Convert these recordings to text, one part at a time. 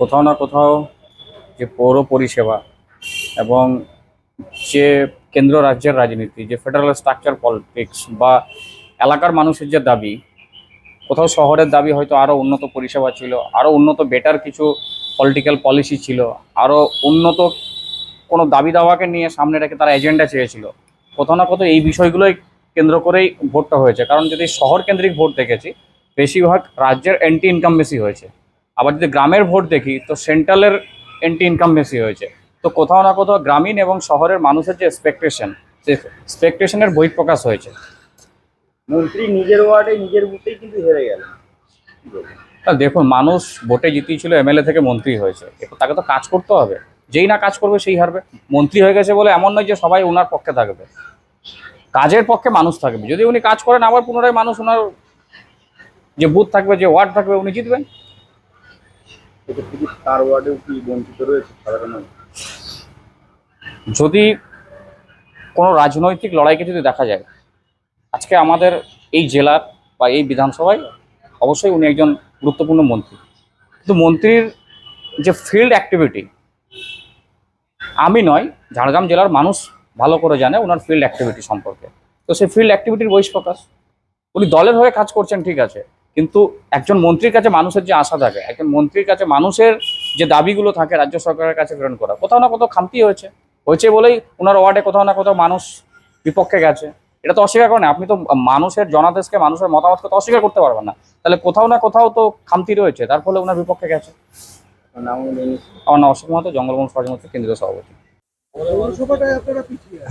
কোথাও না কোথাও যে পৌর পরিষেবা এবং যে কেন্দ্র রাজ্যের রাজনীতি, যে ফেডারেল স্ট্রাকচার পলিটিক্স বা এলাকার মানুষের যে দাবি, কোথাও শহরের দাবি হয়তো আরও উন্নত পরিষেবা ছিল আরও উন্নত বেটার কিছু পলিটিক্যাল পলিসি ছিল আরও উন্নত কোনো দাবি দাওয়াকে নিয়ে সামনে রেখে তারা এজেন্ডা চেয়েছিল। কোথাও না কোথাও এই বিষয়গুলোই কেন্দ্র করেই ভোটটা হয়েছে। কারণ যদি শহর কেন্দ্রিক ভোট দেখেছি, বেশিরভাগ রাজ্যের অ্যান্টি ইনকাম বেশি হয়েছে। আবার যদি গ্রামের ভোট দেখি তো সেন্ট্রালের অ্যান্টি ইনকাম বেশি হয়েছে। তো কোথাও না কোথাও গ্রামীণ এবং শহরের মানুষের যে এক্সপেকটেশন সে এক্সপেকটেশনের বহিঃপ্রকাশ হয়েছে। মন্ত্রী নিজের ওয়ার্ডে নিজের বুথেই কিন্তু হেরে গেলেন তা দেখুন মানুষ ভোটে জিতিয়েছিল এমএলএ থেকে মন্ত্রী হয়েছে। তাকে তো কাজ করতে হবে। যেই না কাজ করবে সেই হারবে। মন্ত্রী হয়ে গেছে বলে এমন নয় যে সবাই ওনার পক্ষে থাকবে। কাজের পক্ষে মানুষ থাকবে। যদি উনি কাজ করেন আবার পুনরায় মানুষ ওনার যে বুথ থাকবে যে ওয়ার্ড থাকবে উনি জিতবেন। তার ওয়ার্ডেও রয়েছে যদি কোনো রাজনৈতিক লড়াইকে যদি দেখা যায়, আজকে আমাদের এই জেলার বা এই বিধানসভায় অবশ্যই উনি একজন গুরুত্বপূর্ণ মন্ত্রী। কিন্তু মন্ত্রীর যে ফিল্ড অ্যাক্টিভিটি আমি নয়, ঝাড়গ্রাম জেলার মানুষ ভালো করে জানে ওনার ফিল্ড অ্যাক্টিভিটি সম্পর্কে। তো সেই ফিল্ড অ্যাক্টিভিটির বহিষ্প্রকাশ উনি দলের হয়ে কাজ করছেন, ঠিক আছে। কিন্তু একজন মন্ত্রীর কাছে মানুষের যে আশা থাকে একজন মন্ত্রীর কাছে মানুষের যে দাবিগুলো থাকে রাজ্য সরকারের কাছে প্রেরণ করা কোথাও না কোথাও খামতি হয়েছে। হয়েছে বলেই ওনার ওয়ার্ডে কোথাও না কোথাও মানুষ বিপক্ষে গেছে। এটা তো অস্বীকার করেন আপনি তো মানুষের জনাদেশকে মানুষের মতামতকে তো অস্বীকার করতে পারবেন না। তাহলে কোথাও না কোথাও তো খামতি রয়েছে তার ফলে ওনার বিপক্ষে গেছে। আমার নাম অশোক মাহাতো জঙ্গলবন সমাজমন্ত্রী কেন্দ্রীয় সভাপতি।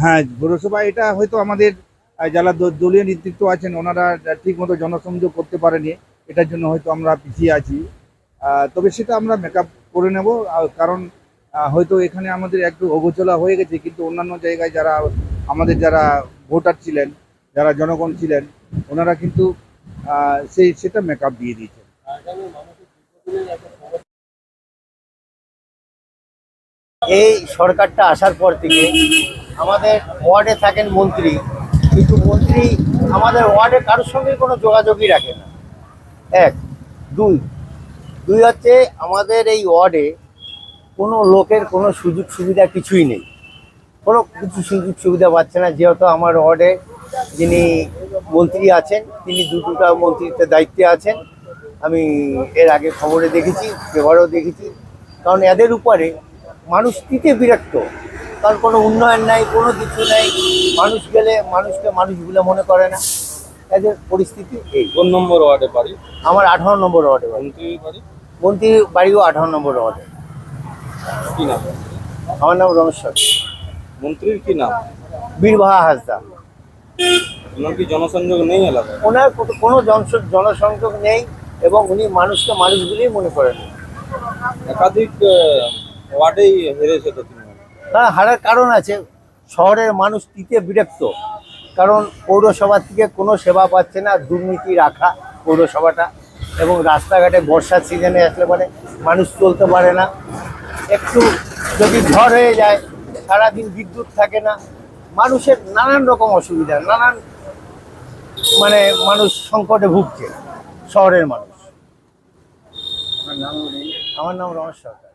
হ্যাঁ পৌরসভা এটা হয়তো আমাদের যারা দলীয় নেতৃত্ব আছেন, ওনারা ঠিক মতো জনসংযোগ করতে পারেনি। এটার জন্য হয়তো আমরা পিছিয়ে আছি। তবে সেটা আমরা মেকআপ করে নেব। কারণ হয়তো এখানে আমাদের একটু অগোচলা হয়ে গেছে, কিন্তু অন্যান্য জায়গায় যারা, আমাদের যারা ভোটার ছিলেন, যারা জনগণ ছিলেন, ওনারা কিন্তু সেই, সেটা মেকআপ দিয়ে দিয়েছে এই সরকারটা আসার পর থেকে আমাদের ওয়ার্ডে থাকেন মন্ত্রী কিন্তু মন্ত্রী আমাদের ওয়ার্ডে কারোর সঙ্গে কোনো যোগাযোগই রাখে না। এক। দুই। দুই হচ্ছে আমাদের এই ওয়ার্ডে কোনো লোকের কোনো সুযোগ সুবিধা কিছুই নেই। কোনো কিছু সুযোগ সুবিধা পাচ্ছে না, যেহেতু আমার ওয়ার্ডে যিনি মন্ত্রী আছেন, তিনি দু দুটোটা মন্ত্রিত্বের দায়িত্বে আছেন। আমি এর আগে খবরে দেখেছি, পেপারেও দেখেছি। কারণ এদের উপরে মানুষ দিতে বিরক্ত। কারণ কোনো উন্নয়ন নাই কোনো কিছু নেই। মানুষ গেলে মানুষকে মানুষ বলে মনে করে না। এদের পরিস্থিতি এই। কোন নম্বর ওয়ার্ডে বাড়ি? আমার আঠারো নম্বর ওয়ার্ডে বাড়ি। মন্ত্রী বাড়ি? মন্ত্রী বাড়িও আঠারো নম্বর ওয়ার্ডে। কি নাম? আমার নাম রমেশ মন্ত্রীর কি নাম? বীরবাহা হাসদা। ওনার কি জনসংযোগ নেই এলাকায়? ওনার কোনো- কোনো জনসংযোগ নেই এবং উনি মানুষকে মানুষ বলেই মনে করেন। একাধিক ওয়ার্ডেই হেরেছে তো হ্যাঁ হারার কারণ আছে। শহরের মানুষ দিতে বিরক্ত। কারণ পৌরসভা থেকে কোনো সেবা পাচ্ছে না দুর্নীতি রাখা পৌরসভাটা এবং রাস্তাঘাটে বর্ষার সিজনে আসলে পরে মানুষ চলতে পারে না। একটু যদি ঝড় হয়ে যায় সারাদিন বিদ্যুৎ থাকে না মানুষের নানান রকম অসুবিধা নানান মানে মানুষ সংকটে ভুগছে শহরের মানুষ। আমার নাম রমেশ সরকার।